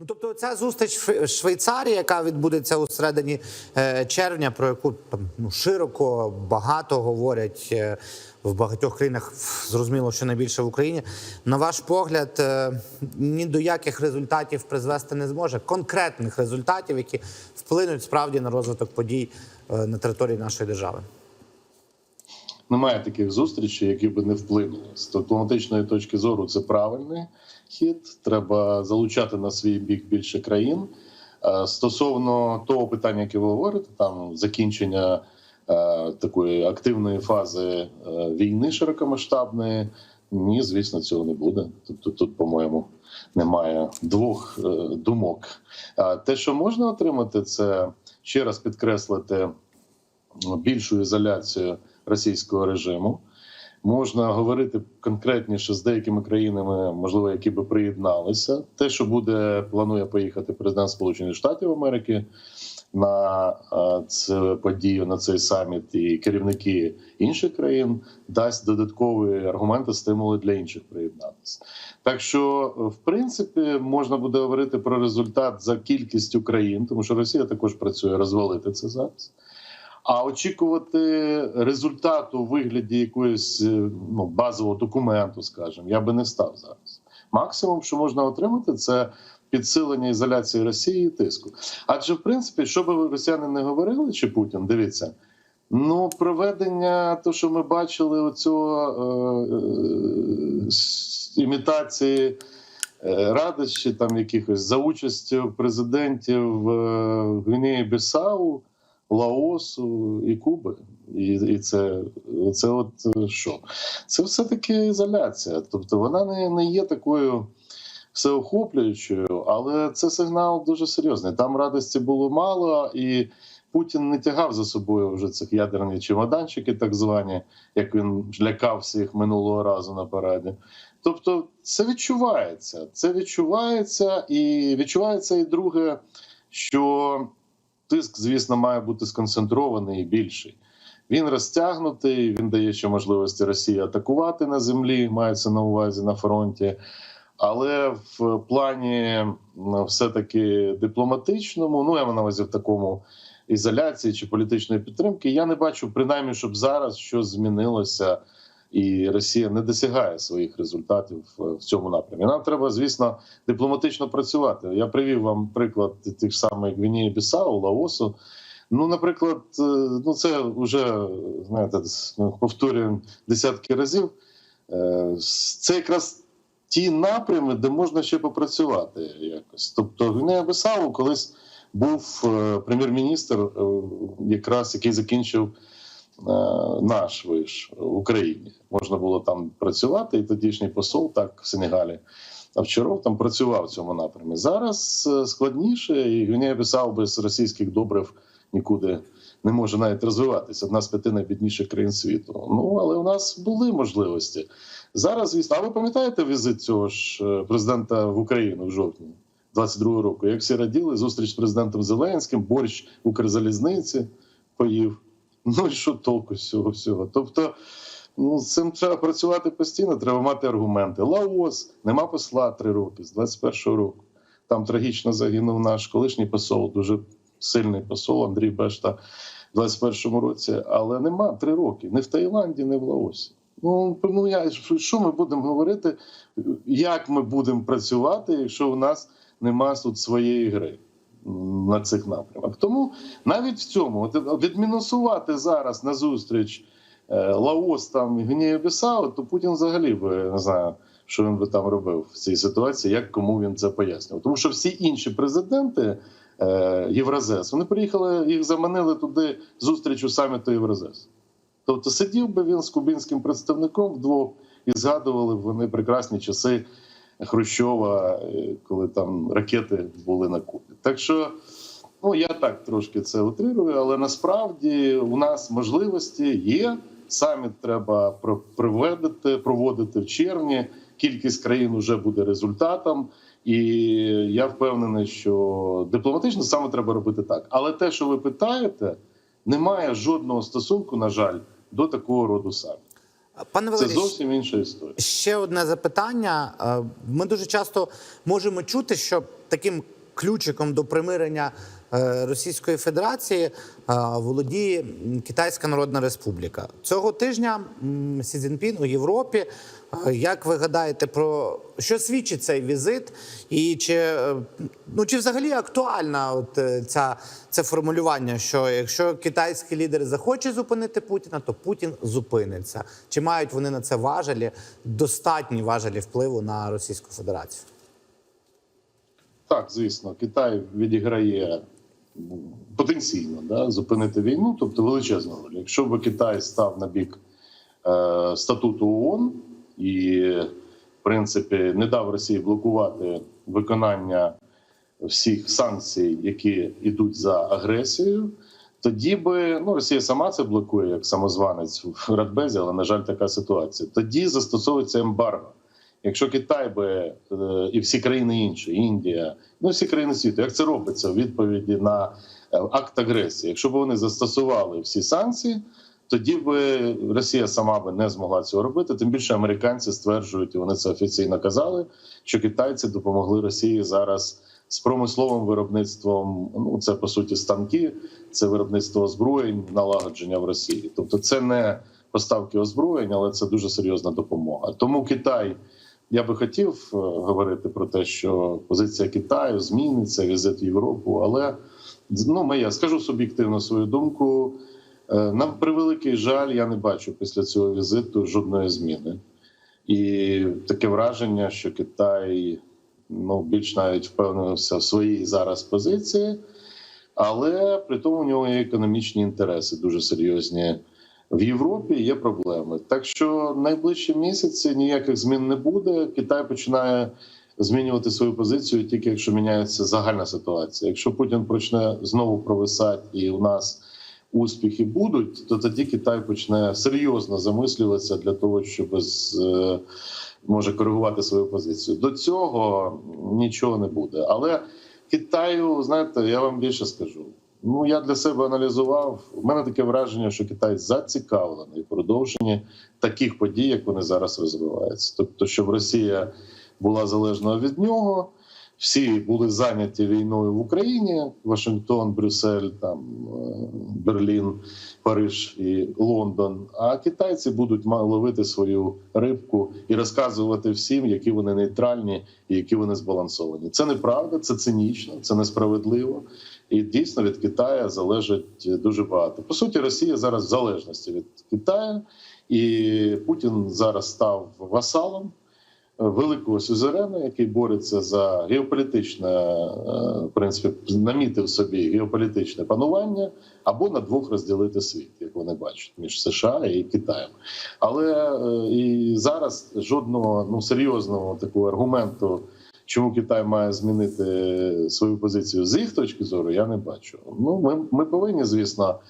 Ну, тобто, ця зустріч в Швейцарії, яка відбудеться у середині е, червня, про яку там ну широко багато говорять е, в багатьох країнах, зрозуміло, що найбільше в Україні. На ваш погляд, е, ні до яких результатів призвести не зможе, конкретних результатів, які вплинуть справді на розвиток подій на території нашої держави. Немає таких зустрічей, які би не вплинули. З дипломатичної точки зору це правильний хід. Треба залучати на свій бік більше країн. Е, Стосовно того питання, яке ви говорите, там закінчення е, такої активної фази е, війни широкомасштабної. Ні, звісно, цього не буде. Тобто, тут, по-моєму, немає двох думок. Те, що можна отримати, це ще раз підкреслити більшу ізоляцію російського режиму. Можна говорити конкретніше з деякими країнами, можливо, які би приєдналися. Те, що буде, планує поїхати президент Сполучених Штатів Америки на цю подію, на цей саміт, і керівники інших країн дасть додаткові аргументи, стимули для інших приєднатися. Так що, в принципі, можна буде говорити про результат за кількістю країн, тому що Росія також працює розвалити це зараз. А очікувати результату у вигляді якоїсь е, ну, базового документу, скажімо, я би не став зараз. Максимум, що можна отримати, це підсилення ізоляції Росії і тиску. Адже, в принципі, що би росіяни не говорили, чи Путін, дивіться. Ну, проведення, то, що ми бачили, оцього е, е, імітації е, радощі там якихось за участю президентів е, Гвінеї Бісау, Лаосу і Куби. І, і це, це от е, що? Це все-таки ізоляція. Тобто вона не, не є такою всеохоплюючою, але це сигнал дуже серйозний. Там радості було мало, і Путін не тягав за собою вже цих ядерні чемоданчики, так звані, як він лякав всіх минулого разу на параді. Тобто, це відчувається. Це відчувається, і відчувається і друге, що тиск, звісно, має бути сконцентрований і більший. Він розтягнутий, він дає ще можливості Росії атакувати на землі, мається на увазі на фронті. Але в плані все-таки дипломатичному, ну я маю на увазі в такому ізоляції чи політичної підтримки, я не бачу принаймні, щоб зараз щось змінилося, і Росія не досягає своїх результатів в в цьому напрямі. Нам треба, звісно, дипломатично працювати. Я привів вам приклад тих ж самих Гвінії Бісау, Лаосу. Ну, наприклад, е, ну це вже знаєте, ну, повторюємо десятки разів. Е, Це якраз ті напрями, де можна ще попрацювати якось. Тобто, Гвінея Бісау колись був е, прем'єр-міністр, е, якраз який закінчив е, наш виш в Україні. Можна було там працювати, і тодішній посол так в Сенегалі. Авчаров там працював в цьому напрямі. Зараз е, складніше, і Гвінея Бісау без російських добрив нікуди не може навіть розвиватися. Одна з п'яти найбідніших країн світу. Ну але у нас були можливості. Зараз, звісно, а ви пам'ятаєте візит цього ж е, президента в Україну в жовтні 22-го року? Як всі раділи, зустріч з президентом Зеленським, борщ в Укрзалізниці поїв. Ну і що толку з цього всього? Тобто. Ну, з цим треба працювати постійно, треба мати аргументи. Лаос, нема посла три роки з 21-го року. Там трагічно загинув наш колишній посол, дуже сильний посол Андрій Бешта в 21-му році, але нема три роки ні в Таїланді, ні в Лаосі. Ну, ну я, що ми будемо говорити, як ми будемо працювати, якщо у нас нема тут своєї гри на цих напрямах? Тому навіть в цьому відмінусувати зараз на зустріч е, Лаос там Гвінею Бісау, то Путін взагалі би не знаю, що він би там робив в цій ситуації, як кому він це пояснював. Тому що всі інші президенти е, Євразес, вони приїхали, їх заманили туди зустріч у саміту Євразес. Тобто сидів би він з кубинським представником вдвох і згадували б вони прекрасні часи Хрущова, е, коли там ракети були на Кубі. Так що. Ну, я так трошки це утрирую, але насправді у нас можливості є. Саміт треба про- проведити, проводити в червні. Кількість країн вже буде результатом, і я впевнений, що дипломатично саме треба робити так. Але те, що ви питаєте, не має жодного стосунку, на жаль, до такого роду саміту. Пане Це зовсім інша історія. Ще одне запитання. Е, Ми дуже часто можемо чути, що таким ключиком до примирення е, Російської Федерації е, володіє Китайська Народна Республіка. Цього тижня Сі Цзіньпін у Європі. е, Як ви гадаєте, про що свідчить цей візит? І чи, ну, чи взагалі актуальна от ця, це формулювання, що якщо китайський лідер захоче зупинити Путіна, то Путін зупиниться? Чи мають вони на це важелі, достатні важелі впливу на Російську Федерацію? Так, звісно, Китай відіграє ну, потенційно да, зупинити війну, тобто величезну роль. Якщо б Китай став на бік е, статуту ООН і, в принципі, не дав Росії блокувати виконання всіх санкцій, які йдуть за агресією, тоді би ну Росія сама це блокує як самозванець в Радбезі, але на жаль, така ситуація. Тоді застосовується ембарго. Якщо Китай би е, і всі країни інші, Індія, ну всі країни світу, як це робиться у відповіді на е, акт агресії, якщо б вони застосували всі санкції, тоді би Росія сама би не змогла цього робити. Тим більше американці стверджують, і вони це офіційно казали, що китайці допомогли Росії зараз з промисловим виробництвом. Ну це по суті станки, це виробництво озброєнь, налагодження в Росії. Тобто, це не поставки озброєнь, але це дуже серйозна допомога. Тому Китай. Я би хотів е, говорити про те, що позиція Китаю зміниться, візит в Європу, але ну я скажу суб'єктивно свою думку. Е, На превеликий жаль, я не бачу після цього візиту жодної зміни. І таке враження, що Китай ну більш навіть впевнився в своїй зараз позиції, але при тому у нього є економічні інтереси дуже серйозні. В Європі є проблеми. Так що найближчі місяці ніяких змін не буде. Китай починає змінювати свою позицію тільки якщо міняється загальна ситуація. Якщо Путін почне знову провисати і у нас успіхи будуть, то тоді Китай почне серйозно замислюватися для того, щоб з, е, може коригувати свою позицію. До цього нічого не буде. Але Китаю, знаєте, я вам більше скажу. Ну, я для себе аналізував. У мене таке враження, що Китай зацікавлений в продовженні таких подій, як вони зараз розвиваються. Тобто, щоб Росія була залежна від нього, всі були зайняті війною в Україні: Вашингтон, Брюссель, там е, Берлін, Париж і Лондон. А китайці будуть ловити свою рибку і розказувати всім, які вони нейтральні і які вони збалансовані. Це неправда, це цинічно, це несправедливо. І дійсно від Китаю залежить дуже багато. По суті, Росія зараз в залежності від Китаю, і Путін зараз став васалом великого сюзерена, який бореться за геополітичне, е, в принципі, намітив собі геополітичне панування або на двох розділити світ, як вони бачать, між США і Китаєм. Але е, і зараз жодного ну серйозного такого аргументу. Чому Китай має змінити свою позицію з їх точки зору, я не бачу. Ну, ми, ми повинні, звісно.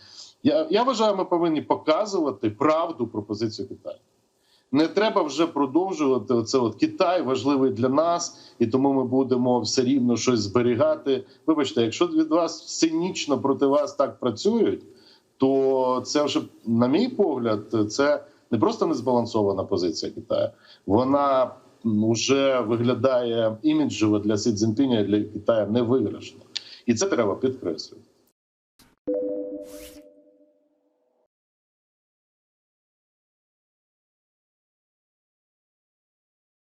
Я, я вважаю, ми повинні показувати правду про позицію Китаю. Не треба вже продовжувати оце. От Китай важливий для нас, і тому ми будемо все рівно щось зберігати. Вибачте, якщо від вас цинічно проти вас так працюють, то це вже, на мій погляд, це не просто незбалансована позиція Китаю. Вона вже виглядає іміджево для Сі Цзіньпіня і для Китаю невиграшно. І це треба підкреслювати.